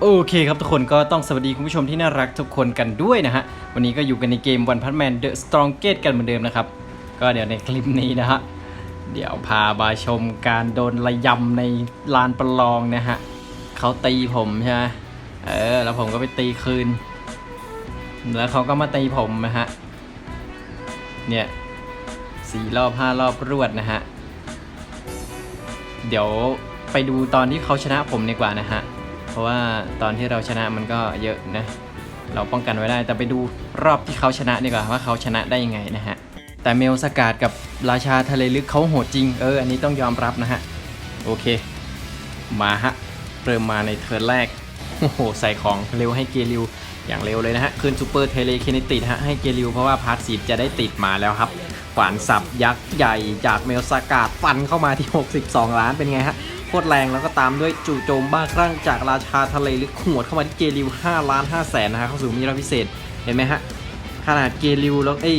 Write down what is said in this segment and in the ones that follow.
โอเคครับทุกคนก็ต้องสวัสดีคุณผู้ชมที่น่ารักทุกคนกันด้วยนะฮะ วันนี้ก็อยู่กันในเกม One Punch Man The Strongest กันเหมือนเดิมนะครับ ก็เดี๋ยวในคลิปนี้นะฮะ เดี๋ยวพามาชมการโดนระยำในลานประลองนะฮะเขาตีผมใช่ไหมเออ แล้วผมก็ไปตีคืน แล้วเขาก็มาตีผมนะฮะ เนี่ยสี่รอบห้ารอบรวดนะฮะ เดี๋ยวไปดูตอนที่เขาชนะผมดีกว่านะฮะ เพราะว่าตอนที่เราชนะมันก็เยอะนะ เราป้องกันไว้ได้ แต่ไปดูรอบที่เขาชนะดีกว่าว่าเขาชนะได้ยังไงนะฮะ แต่เมลสกาดกับราชาทะเลลึกเขาโหดจริง เออ อันนี้ต้องยอมรับนะฮะ โอเค มาฮะ เริ่มมาในเทิร์นแรก โอ้โห ใส่ของเร็วให้เกลิวอย่างเร็วเลยนะฮะขึ้นซูเปอร์เทเลเคินติดฮะ ให้เกลิวเพราะว่าพาร์ทสีจะได้ติดมาแล้วครับ ขวานสับยักษ์ใหญ่จากเมลสกาดฟันเข้ามาที่ 62 ล้านเป็นไงฮะโคตรแรงแล้วก็ตามด้วยจู่โจมบ้าคลั่งจากราชาทะเลลึกขวดเข้ามาที่เกลิว5ล้าน5แสนนะฮะเข้าสู่มีรพิเศษเห็นไหมฮะขนาดเกลิวแล้วไอ้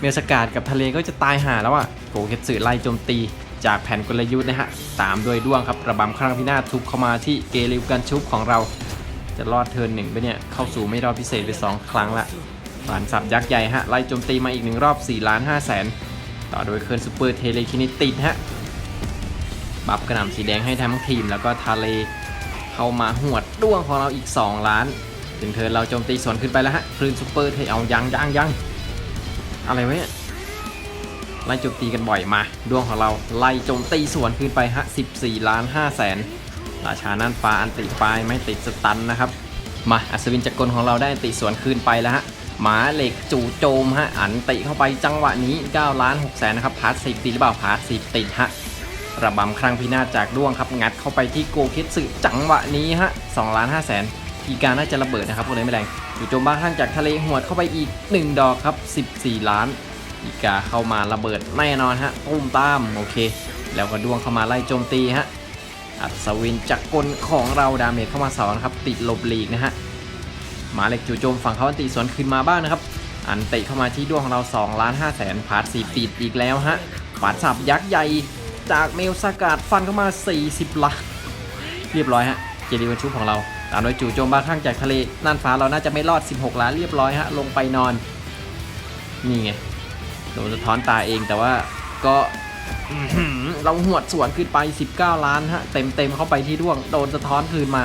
เมลสกาดกับทะเลก็จะตายห่าแล้วอะโกเคตสึไล่โจมตีจากแผ่นกลยุทธ์นะฮะตามด้วยด้วงครับระบำครั้งพินาศทุบเข้ามาที่เกลิวกันชุบของเรา จะรอดเทิร์นหนึ่งไปเนี่ยเข้าสู่ไม่รอบพิเศษไป2ครั้งละ ผ่านสับยักษ์ใหญ่ฮะ ไล่โจมตีมาอีกหนึ่งรอบ4ล้าน5แสนต่อโดยเคิร์นซูเปอร์เทเลคินิติดฮะ บัฟกระหน่ำสีแดงให้ทั้งทีม แล้วก็ทะเลเข้ามาหวดด้วงของเราอีก 2 ล้าน ถึงเทิร์นเราโจมตีสวนขึ้นไปแล้วฮะคลื่นซูเปอร์เทเอายังยังยังอะไรวะเนี่ยไล่โจมตีกันบ่อยมาดวงของเราไล่โจมตีสวนขึ้นไปฮะ14ล้าน5แสนราชาน่านฟ้าอันติปลายไม่ติดสตันนะครับ มาอัศวินจักรกลของเราได้อันติสวนคืนไปแล้วฮะ หมาเหล็กจู่โจมฮะอันติเข้าไปจังหวะนี้9ล้าน6แสนนะครับพาร์ทสิบติดหรือเปล่าพาร์ทสิบติดฮะระบำครั้งพินาศจากด้วงครับ งัดเข้าไปที่โกคิดสึจังหวะนี้ฮะ2ล้าน5แสนอีการน่าจะระเบิดนะครับพวกนี้ไม่แรงจู่โจมบ้าข้างจากทะเลหวดเข้าไปอีก 1 ดอกครับ 14 ล้านอีกาเข้ามาระเบิดแน่นอนฮะตุ้มตามโอเค แล้วก็ดวงเข้ามาไล่โจมตีฮะอัศวินจักรกลของเราดาเมจเข้ามาสอนครับติดลบหลีกนะฮะ มาเหล็กจู่โจมฝั่งเขาอันติสวนคืนมาบ้างนะครับ อันติเข้ามาที่ดวงของเรา2ล้าน5แสนพาร์ทสีติดอีกแล้วฮะปาดสับยักษ์ใหญ่จากเมลสกาดฟันเข้ามา 40ล้านเรียบร้อยฮะเจดีวันชุบของเราตามโดยจู่โจมบ้าข้างจากทะเลน่านฟ้าเราน่าจะไม่รอด 16 ล้านเรียบร้อยฮะลงไปนอนนี่ไงโดนสะท้อนตาเองแต่ว่าก็เราหวดสวนขึ้นไป 19 ล้านฮะเต็มเต็มเข้าไปที่ด้วง โดนสะท้อนคืนมา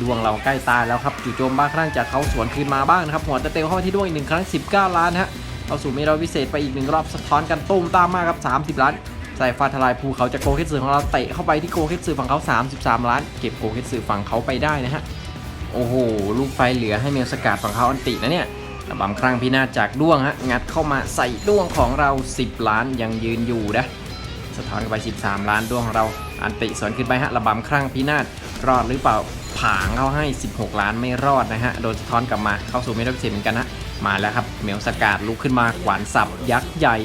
ดวงเราใกล้ตายแล้วครับจู่โจมบ้าครั้งจากเขาสวนคืนมาบ้างนะครับหัวเต็มเข้าไปที่ดวงอีกหนึ่งครั้ง 19 ล้านฮะเอาสู่เมรอบพิเศษไปอีกหนึ่งรอบสะท้อนกันตุ้มตามมากครับ 30 ล้านใส่ฟาทลายภูเขาจากโกเคตสึของเราเตะเข้าไปที่โกเคตสึฝั่งเขา 33 ล้าน เก็บโกเคตสึฝั่งเขาไปได้นะฮะโอ้โหลูกไฟเหลือให้เมลสกัดฝั่งเขาอันตินะเนี่ยระบำครั้งพินาศจากด้วงฮะงัดเข้ามาใส่ด้วงของเรา 10 ล้านยังยืนอยู่นะสะท้อนกันไป 13 ล้านด้วงของเรา อันติสวนขึ้นไปฮะระบำครั้งพินาศรอดหรือเปล่า ผางเข้าให้ 16 ล้านไม่รอดนะฮะ โดนสะท้อนกลับมาเข้าสู่ไม่ได้เสียเหมือนกันนะ มาแล้วครับเหมลสกาดลุกขึ้นมาขวานสับยักษ์ใหญ่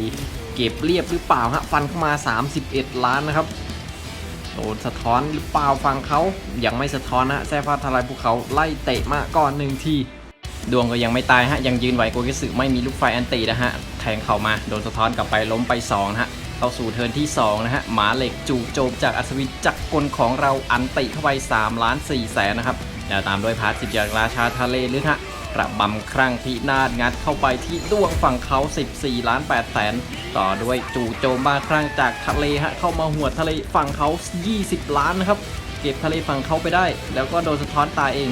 เก็บเรียบหรือเปล่าฮะ ฟันเข้ามา 31 ล้านนะครับ โดนสะท้อนหรือเปล่าฟังเขายังไม่สะท้อนนะฮะแซ่ฟ้าทลายภูเขาไล่เตะมาก่อนหนึ่งทีดวงก็ยังไม่ตายฮะ ยังยืนไหวโกกิสึไม่มีลูกไฟอันตีนะฮะ แทงเข่ามา โดนสะท้อนกลับไปล้มไป2ฮะ เข้าสู่เทิร์นที่ 2 นะฮะ หมาเหล็กจู่โจมจากอัศวินจักรกลของเราอันติเข้าไป3ล้าน4แสนนะครับ แล้วตามด้วยพาร์ทสิบจากราชาทะเลลึกฮะระบำครั้งพินาศงัดเข้าไปที่ดวงฝั่งเขา 14 ล้าน8แสนต่อด้วยจู่โจมบ้าครั้งจากทะเลฮะเข้ามาหัวทะเลฝั่งเขา 20 ล้านนะครับ เก็บทะเลฝั่งเขาไปได้ แล้วก็โดนสะท้อนตายเอง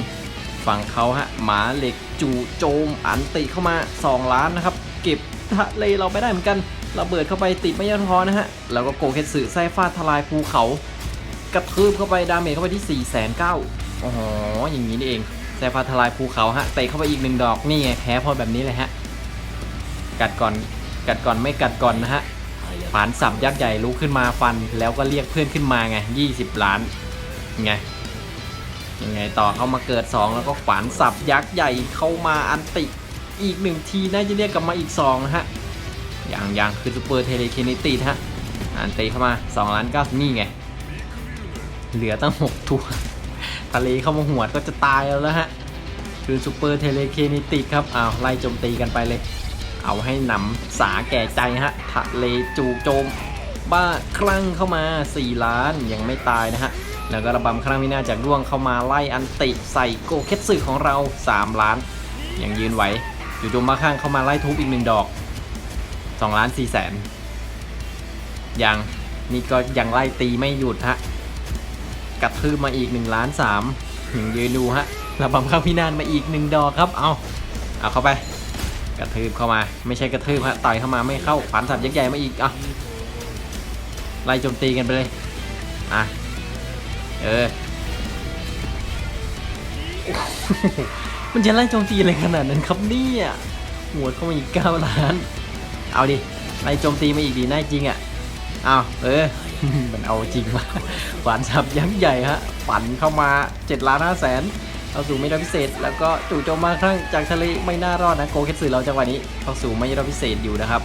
ฝั่งเขาฮะหมาเหล็กจู่โจมอันติเข้ามา 2 ล้านนะครับ เก็บทะเลเราไปได้เหมือนกัน ระเบิดเข้าไปติดไม่ยันพอนะฮะ แล้วก็โกเคสึไส้ฟาดทลายภูเขา กระทืบเข้าไปดาเมจเข้าไปที่4 9 0 0 0อ๋อ อย่างนี้นี่เองไส้ฟาดทลายภูเขาฮะเตะเข้าไปอีกหนึ่งดอกนี่ไงแพ้พอแบบนี้เลยฮะ กัดก่อน กัดก่อนไม่กัดก่อนนะฮะผานสับยักษ์ใหญ่ลุกขึ้นมาฟัน แล้วก็เรียกเพื่อนขึ้นมาไง20 ล้านไงยังไงต่อเข้ามาเกิด 2 แล้วก็ขวานสับยักษ์ใหญ่เข้ามาอันติอีกหนึ่งทีน่าจะเรียกกลับมาอีก2นะฮะ อย่างอย่างคือซูเปอร์เทเลเคนิติฮะอันติเข้ามา2ล้าน9นี่ไง เหลือตั้ง 6 ตัวทะเลเข้ามาหัวดก็จะตายแล้วนะฮะ คือซูเปอร์เทเลเคนิติครับอ้าวไล่โจมตีกันไปเลย เอาให้หนำสาแก่ใจฮะทะเลจูโจม บ้าคลั่งเข้ามา 4 ล้านยังไม่ตายนะฮะ แล้วก็ระบำครั้งวินาจากด้วงเข้ามาไล่อันติใส่โกเคตสึของเรา 3 ล้าน ยังยืนไหวอยู่จมมาข้างเข้ามาไล่ทุบอีกหนึ่งดอก 2ล้าน4แสนยังนี่ก็ยังไล่ตีไม่หยุดฮะกระทืบมาอีก1ล้าน3ยังยืนดูฮะระบำข้าพินาศมาอีก1ดอกครับเอาเอาเข้าไป กระทืบเข้ามา ไม่ใช่กระทืบฮะต่อยเข้ามาไม่เข้าขวานสับยักษ์ใหญ่มาอีกอะไล่โจมตีกันไปเลยอะเออมันจะไล่โจมตีอะไรขนาดนั้นครับเนี่ยหัวเข้ามาอีก9ล้าน เอาดิไล่โจมตีมาอีกดีน่าจริงอะเอาเออ มันเอาจริงว่ะขวานสับยักษ์ใหญ่ฮะปั่นเข้ามา7ล้าน5แสนเข้าสู่ไม่รอบพิเศษ แล้วก็จู่โจมมาครั้งจากทะเลไม่น่ารอดนะโกเคสึเราจังหวะนี้เข้าสู่ไม่รอบพิเศษอยู่นะครับ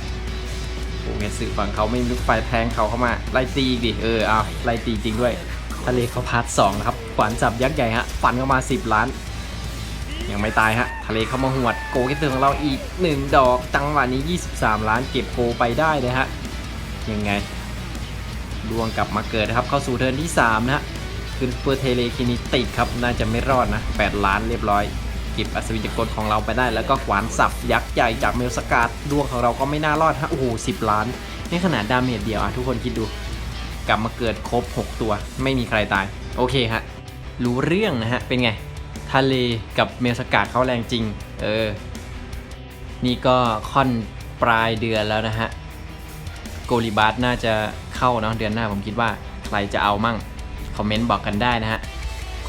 โกเคสึฝั่งเขาไม่ลุกไฟแทงเขาเข้ามาไล่ตีอีกดิเออเอาไล่ตีจริงด้วย ทะเลเขาพาร์ทสองนะครับขวานสับยักษ์ใหญ่ฮะฟันเข้ามา 10 ล้าน ยังไม่ตายฮะ ทะเลเข้ามาหวดโกเคสึของเราอีก 1 ดอก จังหวะนี้ 23 ล้านเก็บโกไปได้เลยฮะ ยังไงดวงกลับมาเกิดนะครับ เข้าสู่เทิร์นที่ 3 นะฮะขึ้นเปอร์เทเลคินิติกครับ น่าจะไม่รอดนะ 8 ล้านเรียบร้อย เก็บอัศวินจักรของเราไปได้ แล้วก็ขวานสับยักษ์ใหญ่จากเมลสกาดดวงของเราก็ไม่น่ารอดฮะ โอ้โห10ล้าน นี่ขนาดดาเมจเดียวอะทุกคนคิดดู กลับมาเกิดครบ 6 ตัว ไม่มีใครตาย โอเคฮะ รู้เรื่องนะฮะ เป็นไง ทะเลกับเมลสกาดเขาแรงจริง เออ นี่ก็ค่อนปลายเดือนแล้วนะฮะ โกลิบาสน่าจะเข้าเนาะเดือนหน้าผมคิดว่าใครจะเอามั่ง คอมเมนต์บอกกันได้นะฮะ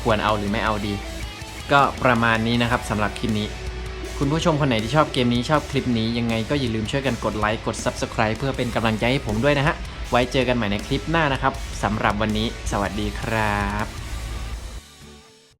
ควรเอาหรือไม่เอาดี ก็ประมาณนี้นะครับสำหรับคลิปนี้ คุณผู้ชมคนไหนที่ชอบเกมนี้ชอบคลิปนี้ยังไงก็อย่าลืมช่วยกันกดไลค์กด Subscribe เพื่อเป็นกำลังใจให้ผมด้วยนะฮะ ไว้เจอกันใหม่ในคลิปหน้านะครับสำหรับวันนี้ สวัสดีครับ